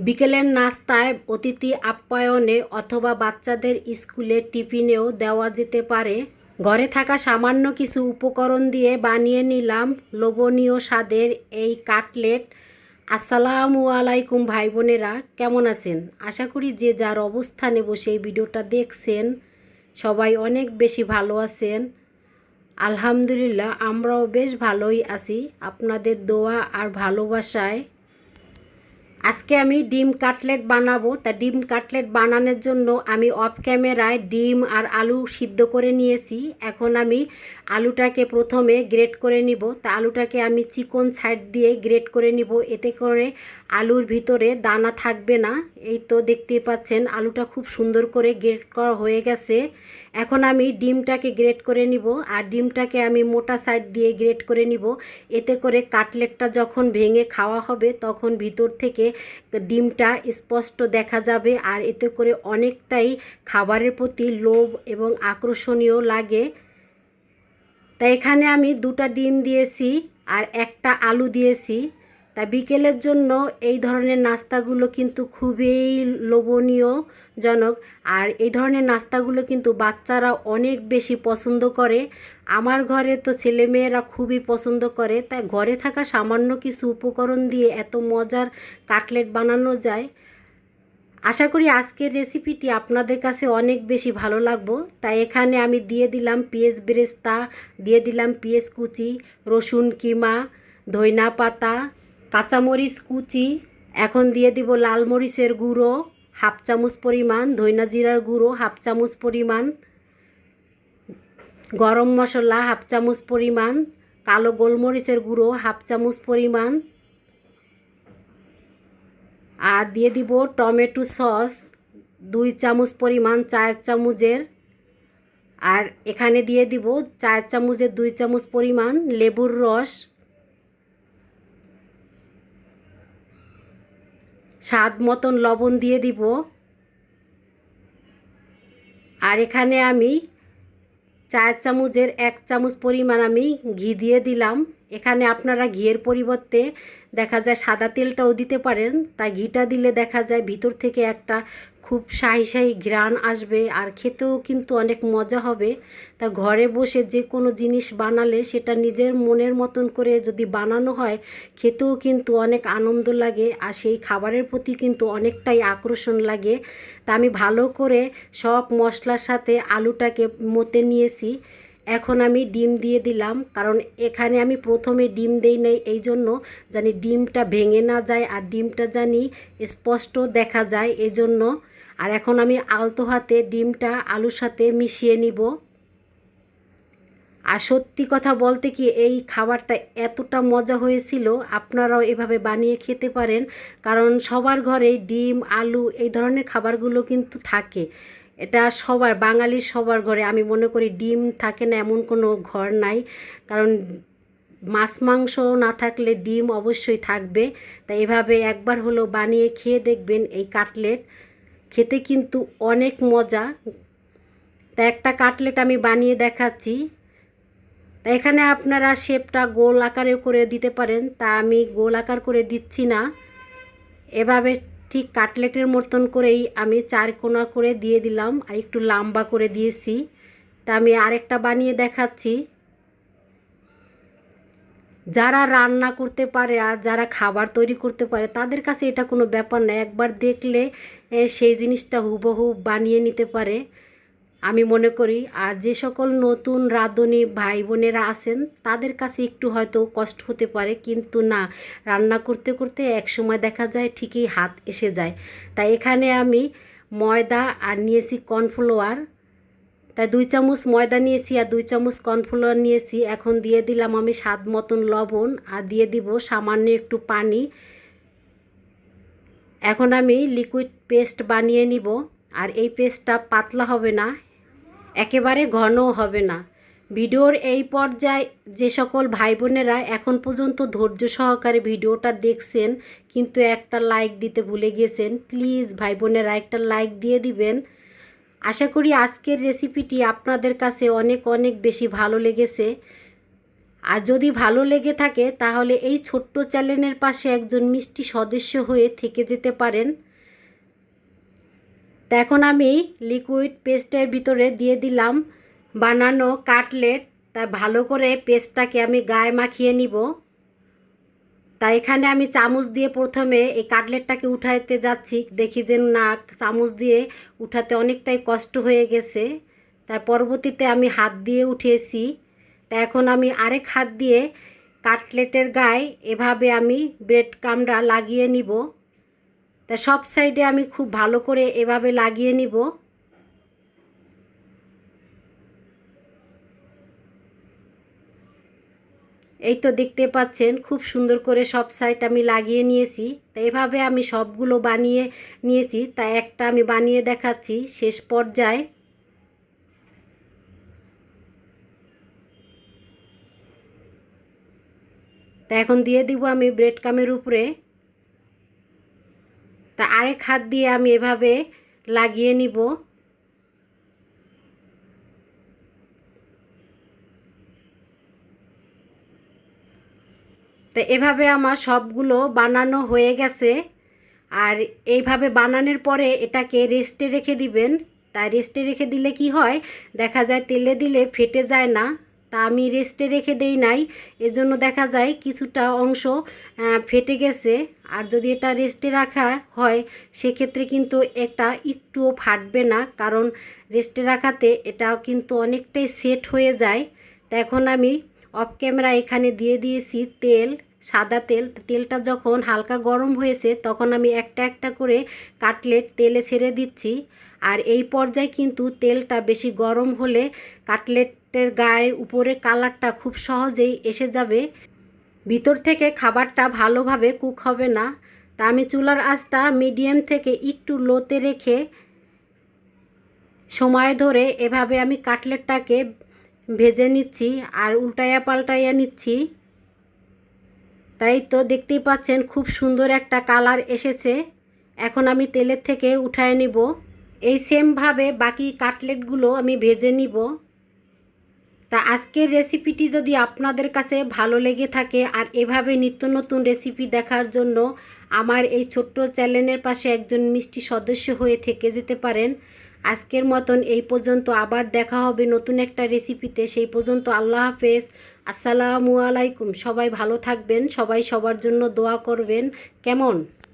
বিকেলের নাস্তায় অতিথি আপ্যায়নে অথবা বাচ্চাদের স্কুলে টিফিনেও দেওয়া যেতে পারে। ঘরে থাকা সামান্য কিছু উপকরণ দিয়ে বানিয়ে নিলাম লোভনীয় স্বাদের এই কাটলেট। আসসালামু আলাইকুম ভাই বোনেরা কেমন আছেন? আশা করি যে যার অবস্থানে বসে এই ভিডিওটা দেখছেন সবাই অনেক বেশি ভালো আছেন। আলহামদুলিল্লাহ, আমরাও বেশ ভালোই আছি। আপনাদের দোয়া আর ভালোবাসায় আজকে আমি ডিম কাটলেট বানাবো। তা ডিম কাটলেট বানানোর জন্য আমি অফ ক্যামেরায় ডিম আর আলু সিদ্ধ করে নিয়েছি। এখন আমি আলুটাকে প্রথমে গ্রেট করে নিব। তা আলুটাকে আমি চিকন সাইড দিয়ে গ্রেট করে নিব। এতে করে আলুর ভিতরে দানা থাকবে না। এই তো দেখতেই পাচ্ছেন, আলুটা খুব সুন্দর করে গ্রেট করা হয়ে গেছে। এখন আমি ডিমটাকে গ্রেট করে নিব আর ডিমটাকে আমি মোটা সাইড দিয়ে গ্রেট করে নিব। এতে করে কাটলেটটা যখন ভেঙে খাওয়া হবে তখন ভিতর থেকে ডিমটা স্পষ্ট দেখা যাবে আর এতে করে অনেকটাই খাবারের প্রতি লোভ এবং আকর্ষণীয় লাগে। তাই এখানে আমি দুটা ডিম দিয়েছি আর একটা আলু দিয়েছি। তা বিকেলের জন্য এই ধরনের নাস্তাগুলো কিন্তু খুবই লোভনীয়জনক আর এই ধরনের নাস্তাগুলো কিন্তু বাচ্চারা অনেক বেশি পছন্দ করে। আমার ঘরে তো ছেলেমেয়েরা খুবই পছন্দ করে, তাই ঘরে থাকা সামান্য কিছু উপকরণ দিয়ে এত মজার কাটলেট বানানো যায়। আশা করি আজকের রেসিপিটি আপনাদের কাছে অনেক বেশি ভালো লাগবো। তাই এখানে আমি দিয়ে দিলাম পেঁয়াজ বেরেস্তা, দিয়ে দিলাম পেঁয়াজ কুচি, রসুন কিমা, ধইনা পাতা কাঁচামরিচ, কুচি, এখন দিয়ে দিব লাল মরিচের গুঁড়ো, হাফ চামচ পরিমাণ, ধইনা জিরার গুঁড়ো, হাফ চামচ পরিমাণ, গরম মশলা, হাফ চামচ পরিমাণ, কালো গোলমরিচের গুঁড়ো, হাফ চামচ পরিমাণ, আর দিয়ে দিব টমেটো সস, দুই চামচ পরিমাণ চায়ের চামচের, আর এখানে দিয়ে দিব চায়ের চামচের দুই চামচ পরিমাণ লেবুর রস স্বাদ মতন লবণ দিয়ে দিব। আর এখানে আমি চার চামচের এক চামচ পরিমাণ আমি ঘি দিয়ে দিলাম। এখানে আপনারা ঘিয়ের পরিবর্তে দেখা যায় সাদা তেলটাও দিতে পারেন। তাই ঘিটা দিলে দেখা যায় ভিতর থেকে একটা খুব শাহি শাহি ঘ্রাণ আসবে আর খেতেও কিন্তু অনেক মজা হবে। তা ঘরে বসে যে কোনো জিনিস বানালে সেটা নিজের মনের মতন করে যদি বানানো হয়, খেতেও কিন্তু অনেক আনন্দ লাগে আর সেই খাবারের প্রতি কিন্তু অনেকটাই আকর্ষণ লাগে। তা আমি ভালো করে সব মশলার সাথে আলুটাকে মতে নিয়েছি। এখন আমি ডিম দিয়ে দিলাম, কারণ এখানে আমি প্রথমে ডিম দেই নাই, এই জন্য জানি ডিমটা ভেঙে না যায় আর ডিমটা জানি স্পষ্ট দেখা যায় এই জন্য আর এখন আমি আলতো হাতে ডিমটা আলুর সাথে মিশিয়ে নিব। আর সত্যি কথা বলতে কি, এই খাবারটা এতটা মজা হয়েছিল, আপনারাও এভাবে বানিয়ে খেতে পারেন। কারণ সবার ঘরে ডিম, আলু এই ধরনের খাবারগুলো কিন্তু থাকে। এটা সবার, বাঙালির সবার ঘরে। আমি মনে করি ডিম থাকে না এমন কোনো ঘর নাই। কারণ মাছ, মাংস না থাকলে ডিম অবশ্যই থাকবে। তাই এভাবে একবার হলো বানিয়ে খেয়ে দেখবেন এই কাটলেট। খেতে কিন্তু অনেক মজা। তা একটা কাটলেট আমি বানিয়ে দেখাচ্ছি। তা এখানে আপনারা শেপটা গোল আকারে করে দিতে পারেন, তা আমি গোল আকার করে দিচ্ছি না। এভাবে ঠিক কাটলেটের মতন করেই আমি চার কোনা করে দিয়ে দিলাম, আর একটু লম্বা করে দিয়েছি। তা আমি আরেকটা বানিয়ে দেখাচ্ছি। যারা রান্না করতে পারে আর যারা খাবার তৈরি করতে পারে, তাদের কাছে এটা কোনো ব্যাপার না। একবার দেখলে সেই জিনিসটা হুবহু বানিয়ে নিতে পারে। আমি মনে করি, আর যে সকল নতুন রাঁধুনি ভাই বোনেরা আছেন, তাদের কাছে একটু হয়তো কষ্ট হতে পারে, কিন্তু না, রান্না করতে করতে এক সময় দেখা যায় ঠিকই হাত এসে যায়। তাই এখানে আমি ময়দা আর নিয়েছি কর্নফ্লাওয়ার তাই দুই চামচ ময়দা নিয়েছি আর দুই চামচ কর্নফ্লাওয়ার নিয়েছি। এখন দিয়ে দিলাম আমি স্বাদ মতন লবণ আর দিয়ে দিব সামান্য একটু পানি। এখন আমি লিকুইড পেস্ট বানিয়ে নিব আর এই পেস্টটা পাতলা হবে না, একেবারে ঘনও হবে না। ভিডিওর এই পর্যায়ে যে সকল ভাই বোনেরা এখন পর্যন্ত ধৈর্য সহকারে ভিডিওটা দেখছেন, কিন্তু একটা লাইক দিতে ভুলে গিয়েছেন প্লিজ ভাই বোনেরা একটা লাইক দিয়ে দিবেন। আশা করি আজকের রেসিপিটি আপনাদের কাছে অনেক অনেক বেশি ভালো লেগেছে। আর যদি ভালো লেগে থাকে, তাহলে এই ছোট্ট চ্যানেলের পাশে একজন মিষ্টি সদস্য হয়ে থেকে যেতে পারেন। এখন আমি লিকুইড পেস্টের ভিতরে দিয়ে দিলাম বানানো কাটলেট। তা ভালো করে পেস্টটাকে আমি গায়ে মাখিয়ে নিব। তা এখানে আমি চামচ দিয়ে প্রথমে এই কাটলেটটাকে উঠাইতে যাচ্ছি। দেখি যে না, চামচ দিয়ে উঠাতে অনেকটাই কষ্ট হয়ে গেছে। তাই পরবর্তীতে আমি হাত দিয়ে উঠিয়েছি। তা এখন আমি আরেক হাত দিয়ে কাটলেটের গায়ে এভাবে আমি ব্রেড কামড়া লাগিয়ে নিব। তা সব সাইডে আমি খুব ভালো করে এভাবে লাগিয়ে নিব। এই তো দেখতে পাচ্ছেন, খুব সুন্দর করে সব সাইড আমি লাগিয়ে নিয়েছি। তা এভাবে আমি সবগুলো বানিয়ে নিয়েছি, তা একটা আমি বানিয়ে দেখাচ্ছি শেষ পর্যায়ে। তা এখন দিয়ে দিব আমি ব্রেড কামের উপরে। তা আরেক হাত দিয়ে আমি এভাবে লাগিয়ে নিব। তো এভাবে আমার সবগুলো বানানো হয়ে গেছে। আর এইভাবে বানানোর পরে এটাকে রেস্টে রেখে দিবেন। তাই রেস্টে রেখে দিলে কি হয়? দেখা যায় তেলে দিলে ফেটে যায় না। তা আমি রেস্টে রেখে দেই নাই। এজন্য দেখা যায় কিছুটা অংশ ফেটে গেছে। আর যদি এটা রেস্টে রাখা হয়, সেক্ষেত্রে কিন্তু একটা একটুও ফাটবে না। কারণ রেস্টে রাখাতে এটাও কিন্তু অনেকটাই সেট হয়ে যায়। তা এখন আমি অফ ক্যামেরা এখানে দিয়ে দিয়েছি তেল। সাদা তেল, তেলটা যখন হালকা গরম হয়েছে তখন আমি একটা একটা করে কাটলেট তেলে ছেড়ে দিচ্ছি। আর এই পর্যায়ে কিন্তু তেলটা বেশি গরম হলে কাটলেটের গায়ের উপরে কালারটা খুব সহজেই এসে যাবে। ভিতর থেকে খাবারটা ভালোভাবে কুক হবে না। তা আমি চুলার আঁচটা মিডিয়াম থেকে একটু লোতে রেখে সময় ধরে এভাবে আমি কাটলেটটাকে ভেজে নিচ্ছি আর উল্টাইয়া পাল্টাইয়া নিচ্ছি। তাই তো দেখতেই পাচ্ছেন খুব সুন্দর একটা কালার এসেছে। এখন আমি তেলের থেকে উঠায় নিব। এই সেমভাবে বাকি কাটলেটগুলো আমি ভেজে নিব। তা আজকের রেসিপিটি যদি আপনাদের কাছে ভালো লেগে থাকে আর এভাবে নিত্য নতুন রেসিপি দেখার জন্য আমার এই ছোট্ট চ্যানেলের পাশে একজন মিষ্টি সদস্য হয়ে থেকে যেতে পারেন। আজকের মতন এই পর্যন্ত আবার দেখা হবে নতুন একটা রেসিপিতে সেই পর্যন্ত আল্লাহ হাফেজ। আসসালামু আলাইকুম। সবাই ভালো থাকবেন, সবাই সবার জন্য দোয়া করবেন। কেমন?